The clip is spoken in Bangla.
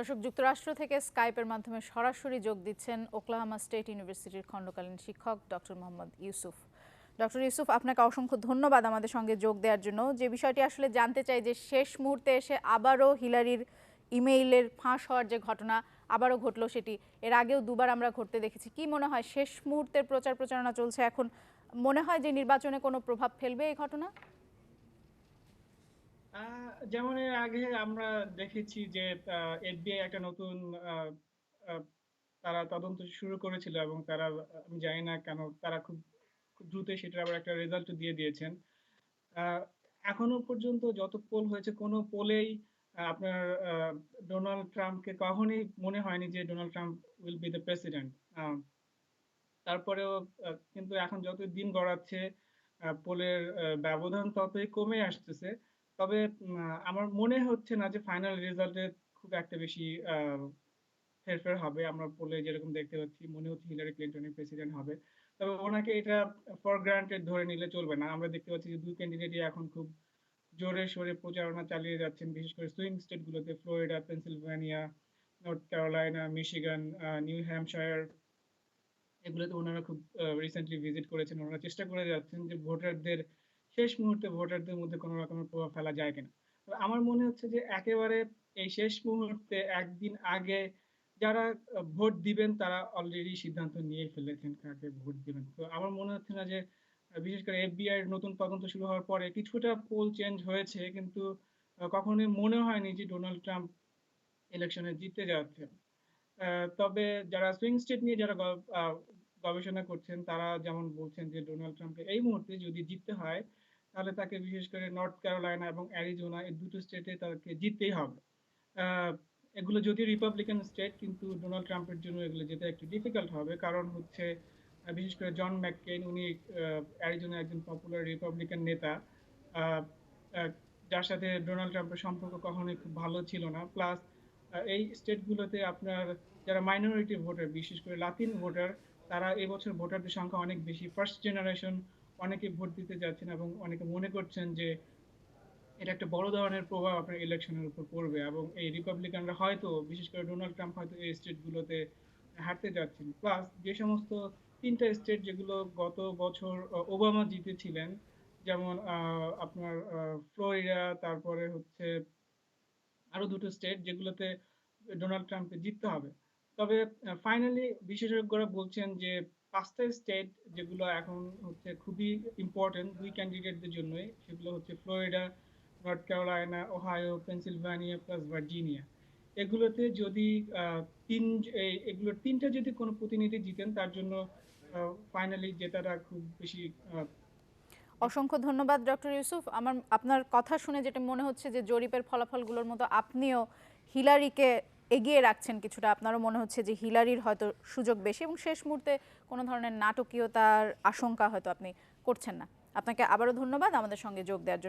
দর্শক, যুক্তরাষ্ট্র থেকে স্কাইপের মাধ্যমে সরাসরি যোগ দিচ্ছেন ওকলাহামা স্টেট ইউনিভার্সিটির খণ্ডকালীন শিক্ষক ডক্টর মোহাম্মদ ইউসুফ। ডক্টর ইউসুফ, আপনাকে অসংখ্য ধন্যবাদ আমাদের সঙ্গে যোগ দেওয়ার জন্য। যে বিষয়টি আসলে জানতে চাই যে শেষ মুহূর্তে এসে আবারও হিলারির ইমেইলের ফাঁস হওয়ার যে ঘটনা আবারও ঘটলো সেটি, এর আগেও দুবার আমরা ঘটতে দেখেছি। কি মনে হয়, শেষ মুহূর্তের প্রচার প্রচারণা চলছে এখন? মনে হয় যে নির্বাচনে কোনো প্রভাব ফেলবে এই ঘটনা? যেমন এর আগে আমরা দেখেছি যে এফবিআই একটা নতুন তারা তদন্ত শুরু করেছিল এবং তারা, আমি জানি না কেন, তারা খুব দ্রুতই সেটার আবার একটা রেজাল্ট দিয়ে দিয়েছেন। এখনও পর্যন্ত যত পোল হয়েছে, কোনো পোলেই আপনার ডোনাল্ড ট্রাম্পকে কখনোই মনে হয়নি যে Donald Trump will be the president তারপরেও কিন্তু এখন যত দিন গড়াচ্ছে পোলের ব্যবধান ততই কমে আসতেছে। তবে আমার মনে হচ্ছে না যে ফাইনাল রেজাল্টে খুব একটা বেশি হেরফের হবে। আমরা পোলে যেরকম দেখতে পাচ্ছি, মনে হচ্ছে হিলারি ক্লিন্টনই প্রেসিডেন্ট হবে। তবে ওনাকে এটা ফর গ্রান্টেড ধরে নিলে চলবে না। আমরা দেখতে পাচ্ছি যে দুই ক্যান্ডিডেটই এখন খুব জোরে সোরে প্রচারণা চালিয়ে যাচ্ছেন। বিশেষ করে সুইং স্টেট গুলোতে Florida Pennsylvania North Carolina Michigan New Hampshire এগুলোতে ওনারা খুব রিসেন্টলি ভিজিট করেছেন। ওনারা চেষ্টা করে যাচ্ছেন যে ভোটারদের শেষ মুহূর্তে ভোটারদের মধ্যে কোনো রকমের প্রভাব ফেলা যায় কিনা? আমার মনে হচ্ছে যে একেবারে এই শেষ মুহূর্তে একদিন আগে যারা ভোট দিবেন তারা অলরেডি সিদ্ধান্ত নিয়ে ফেলেছেন কাকে ভোট দিবেন। তো আমার মনে হচ্ছে না যে বিশেষ করে এফবিআই এর নতুন তদন্ত শুরু হওয়ার পরে কিছুটা পোল চেঞ্জ হয়েছে কিন্তু কখনোই মনে হয়নি যে ডোনাল্ড ট্রাম্প ইলেকশনে জিতে যাচ্ছে। তবে যারা সুইং স্টেট নিয়ে যারা গবেষণা করছেন, তারা যেমন বলছেন যে ডোনাল্ড ট্রাম্পকে এই মুহূর্তে যদি জিততে হয়, তাহলে তাকে বিশেষ করে নর্থ ক্যারোলাইনা এবং অ্যারিজোনা এই দুটো স্টেটে তাকে জিততেই হবে। এগুলো যদি রিপাবলিকান স্টেট কিন্তু ডোনাল্ড ট্রাম্পের জন্য এগুলো যেতে একটু ডিফিকাল্ট হবে। কারণ হচ্ছে বিশেষ করে জন ম্যাককেইন উনি অ্যারিজোনা একজন পপুলার রিপাবলিকান নেতা। যার সাথে ডোনাল্ড ট্রাম্পের সম্পর্ক কখনোই খুব ভালো ছিল না। প্লাস এই স্টেটগুলোতে আপনার যারা মাইনরিটি ভোটার বিশেষ করে লাতিন ভোটার তারা এবছর ভোটারদের সংখ্যা অনেক বেশি। ফার্স্ট জেনারেশন অনেকে ভোট দিতে যাচ্ছেন এবং অনেকে মনে করছেন যে এটা একটা বড় ধরনের প্রভাব আপনার ইলেকশনের উপর পড়বে এবং এই রিপাবলিকানরা হয়তো, বিশেষ করে ডোনাল্ড ট্রাম্প হয়তো এই স্টেটগুলোতে হারতে যাচ্ছেন। প্লাস যে সমস্ত তিনটা স্টেট যেগুলো গত বছর ওবামা জিতেছিলেন, যেমন আপনার ফ্লোরিডা তারপরে হচ্ছে আরও দুটো স্টেট যেগুলোতে ডোনাল্ড ট্রাম্পকে জিততে হবে। তবে ফাইনালি বিশেষজ্ঞরা বলছেন যে পাঁচটা স্টেট যেগুলো এখন হচ্ছে খুবই ইম্পর্টেন্ট দুই ক্যান্ডিডেটদের জন্যই, সেগুলো হচ্ছে Florida North Carolina Ohio Pennsylvania plus Virginia এগুলোতে যদি তিন এগুলোর তিনটা যদি কোনো প্রতিনিধি জিতেন, তার জন্য ফাইনালি জেতাটা খুব বেশি অসংখ্য ধন্যবাদ ডক্টর ইউসুফ। আমার, আপনার কথা শুনে যেটা মনে হচ্ছে যে জরিপের ফলাফলগুলোর মতো আপনিও হিলারিকে এগিয়ে রাখছেন কিছুটা। আপনারও মনে হচ্ছে যে হিলারির হয়তো সুযোগ বেশি এবং শেষ মুহূর্তে কোনো ধরনের নাটকীয়তার আশঙ্কা হয়তো আপনি করছেন না। আপনাকে আবারও ধন্যবাদ আমাদের সঙ্গে যোগ দেওয়ার জন্য।